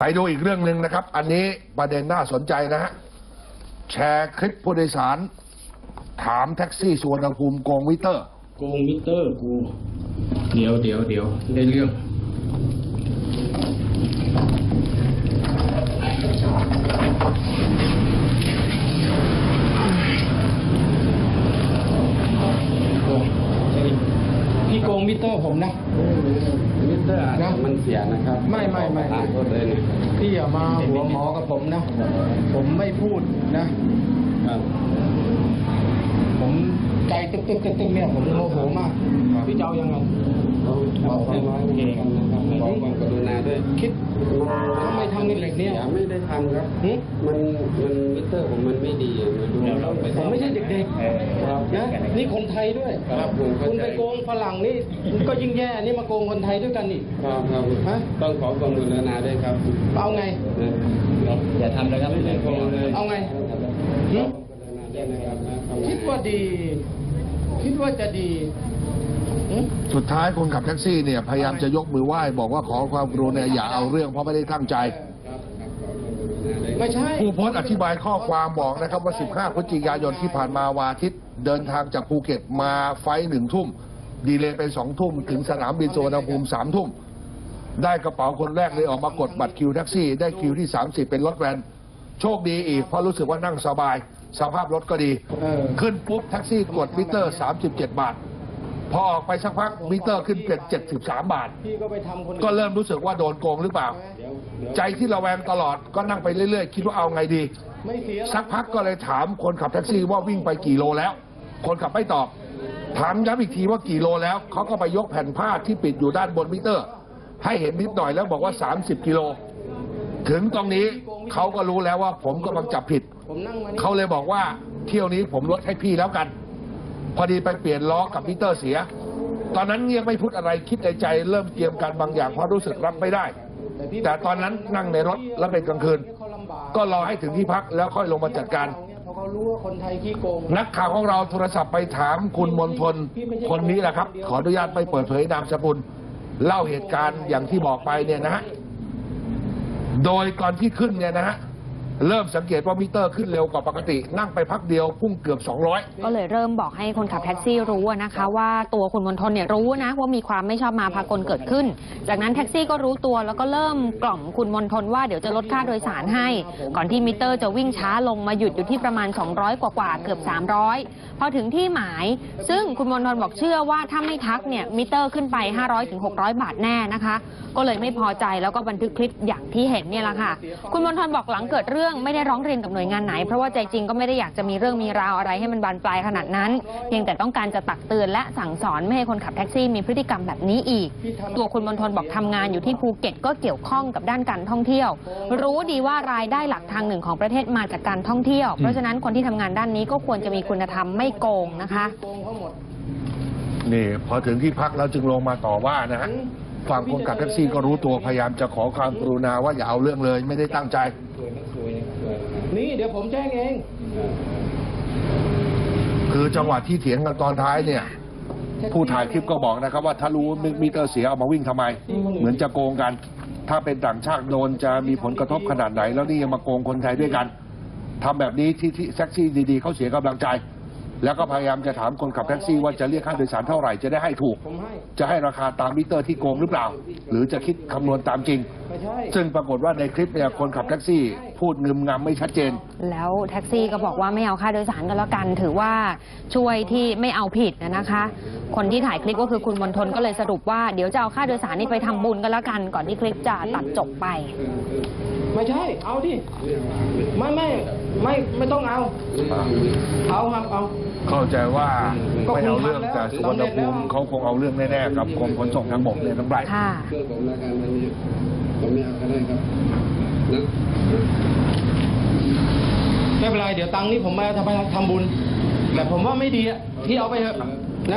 ไปดูอีกเรื่องหนึ่งนะครับ อันนี้ประเด็นน่าสนใจนะฮะ แชร์คลิปผู้โดยสาร ถามแท็กซี่สวนภูมิโกงวิเตอร์ โกงมิเตอร์กู เดี๋ยวเดี๋ยวเดี๋ยวได้เรื่อง โกงพี่โกงมิเตอร์ผม นะมิเตอร์อาจจะนะมันเสียนะครับไม่ไม่ไม่ขอโทษเลยเนี่ยพี่อย่ามาหัวหมอกับผมนะ ผมไม่พูดนะครับผมใจตึ๊กตึ๊กตึ๊กตึ๊กเนี่ยผมโมโหมากพี่จะเอายังไงเราเอาแค่ร้อยเองนะครับขอความกรุณาด้วยคิด ทำไมทำในเหล็กเนี่ยอย่าไม่ได้ทำครับหึมันมันมิเตอร์ผมมันไม่ดีมาดูเราไปผมไม่ใช่เด็กครับๆนะนี่คนไทยด้วยครับผมเข้าคุณใจไปโกงฝรั่งนี่ก็ยิ่งแย่นี่มาโกงคนไทยด้วยกันอีกครับครับฮะต้องขอความกรุณาด้วยครับ เอาไงอย่าทำเลยครับไม่โกงเลยเอาไงขอหึความกรุณาด้วยนะครับนะทำงนคิดว่าดี คิดว่าจะดีหึสุดท้ายคนขับแท็กซี่เนี่ย พยายามจะยกมือไหว้ บอกว่าขอความกรุณาอย่าเอาเรื่องเพราะไม่ได้ตั้งใจ ไม่ใช่ ผู้โพสต์อธิบายข้อความบอกนะครับว่า 15 พฤศจิกายนที่ผ่านมาวาอาทิตย์เดินทางจากภูเก็ตมาไฟล์หนึ่งทุ่ม ดีเลย์ไปสองทุ่ม ถึงสนามบินสุวรรณภูมิสามทุ่ม ได้กระเป๋าคนแรกเลยออกมากดบัตรคิวแท็กซี่ ได้คิวที่ 30 เป็นรถแวนโชคดีอีก เพราะรู้สึกว่านั่งสบาย สภาพรถก็ดีเออขึ้นปุ๊บแท็กซี่กดมิเตอร์ 37 บาทพอออกไปสักพักมิเตอร์ขึ้นเป็น 73 บาทพี่ก็ไปทำคนอื่นก็เริ่มรู้สึกว่าโดนโกงหรือเปล่าเดี๋ยวเดี๋ยว ใจที่ระแวงตลอดก็นั่งไปเรื่อยๆ คิดว่าเอาไงดีไม่เสียหรอสักพักก็เลยถามคนขับแท็กซี่ว่าวิ่งไปกี่โลแล้ว คนขับไม่ตอบ ถามย้ำอีกทีว่ากี่โลแล้ว เขาก็ไปยกแผ่นผ้าที่ปิดอยู่ด้านบนมิเตอร์ ให้เห็นนิดหน่อยแล้วบอกว่า 30 กิโล ถึงตรงนี้เขาก็รู้แล้วว่าผมกำลังจับผิดผมนั่งมานี่เขาเลยบอกว่าเที่ยวนี้ผมลดให้พี่แล้วกัน พอดีไปเปลี่ยนล้อกับมิเตอร์เสีย ตอนนั้นเงียบไม่พูดอะไรคิดในใจ เริ่มเตรียมการบางอย่างเพราะรู้สึกรับไม่ได้พี่ แต่ตอนนั้นนั่งในรถแล้วเป็นกลางคืนเขาลำบากก็รอให้ถึงที่พักแล้วค่อยลงมาจัดการเพราะเขารู้ว่าคนไทยขี้โกงนักข่าวของเราโทรศัพท์ไปถามคุณมนทนคนนี้แหละครับ ขออนุญาตไม่เปิดเผยนามสกุลเล่าเหตุการณ์อย่างที่บอกไปเนี่ยนะฮะโดยก่อนที่ขึ้นเนี่ยนะฮะ เริ่มสังเกตว่ามิเตอร์ขึ้นเร็วกว่าปกติ นั่งไปพักเดียวพุ่งเกือบ 200 ก็เลยเริ่มบอกให้คนขับแท็กซี่รู้อะนะคะ ว่าตัวคุณมนทนเนี่ยรู้นะว่ามีความไม่ชอบมาพากลเกิดขึ้น จากนั้นแท็กซี่ก็รู้ตัวแล้วก็เริ่มกล่อมคุณมนทนว่าเดี๋ยวจะลดค่าโดยสารให้ ก่อนที่มิเตอร์จะวิ่งช้าลงมาหยุดอยู่ที่ประมาณ 200 กว่ากว่าๆเกือบ 300 พอถึงที่หมาย ซึ่งคุณมนทนบอกเชื่อว่าถ้าไม่ทักเนี่ยมิเตอร์ขึ้นไป 500ถึง600 บาทแน่นะคะ ก็เลยไม่พอใจแล้วก็บันทึกคลิปอย่างที่เห็นเนี่ยแหละค่ะ คุณมนทนบอกหลังเกิดเรื่องไม่ได้ร้องเรียนกับหน่วยงานไหน เพราะว่าใจจริงก็ไม่ได้อยากจะมีเรื่องมีราวอะไรให้มันบานปลายขนาดนั้น เพียงแต่ต้องการจะตักเตือนและสั่งสอนไม่ให้คนขับแท็กซี่มีพฤติกรรมแบบนี้อีก ตัวคุณมนทนบอกทำงานอยู่ที่ภูเก็ตก็เกี่ยวข้องกับด้านการท่องเที่ยว รู้ดีว่ารายได้หลักทางหนึ่งของประเทศมาจากการท่องเที่ยว เพราะฉะนั้นคนที่ทำงานด้านนี้ก็ควรจะมีคุณธรรมไม่โกงนะคะโกงเขาหมดนี่พอถึงที่พักแล้วจึงลงมาต่อว่านะฮะฝั่งคนขับแท็กซี่ก็รู้ตัวพยายามจะขอความกรุณาว่าอย่าเอาเรื่องเลย ไม่ได้ตั้งใจ นะนี่เดี๋ยวผมแจ้งเอง คือจังหวะที่เถียงกันตอนท้ายเนี่ย ผู้ถ่ายคลิปก็บอกนะครับ ว่าถ้ารู้มิเตอร์เสียเอามาวิ่งทำไม เหมือนจะโกงกัน ถ้าเป็นต่างชาติโดนจะมีผลกระทบขนาดไหน แล้วนี่ยังมาโกงคนไทยด้วยกันทำแบบนี้ที่ที่แท็กซี่ดีๆเขาเสียกำลังใจ แล้วก็พยายามจะถามคนขับแท็กซี่ว่าจะเรียกค่าโดยสารเท่าไหร่จะได้ให้ถูกผมให้จะให้ราคาตามมิเตอร์ที่โกงหรือเปล่า หรือจะคิดคำนวณตามจริงไม่ใช่ซึ่งปรากฏว่าในคลิปเนี่ยคนขับแท็กซี่ พูดงึมงำไม่ชัดเจน แล้วแท็กซี่ก็บอกว่าไม่เอาค่าโดยสารกันแล้วกัน ถือว่าช่วยที่ไม่เอาผิดนะคะ คนที่ถ่ายคลิปก็คือคุณมนทนก็เลยสรุปว่าเดี๋ยวจะเอาค่าโดยสารนี้ไปทำบุญกันแล้วกัน ก่อนที่คลิปจะตัดจบไป ไม่ใช่ เอาดิไม่ไม่ไม่ไม่ต้องเอา เอาครับเอา เข้าใจว่าก็ไม่คงเอาเรื่องทำแล้วแต่สุวรรณภูมิสำเร็จแล้วเขาคงเอาเรื่องแน่ๆกับกรมขนส่งทางบกเนี่ยทั้งไปค่ะเชื่อผมแล้วกันอันนี้ผมไม่เอาก็ได้ครับนะไม่เป็นไรเดี๋ยวตังค์นี้ผมมาทำไปทำบุญ แต่ผมว่าไม่ดีอะที่เอาไปเถอะครับ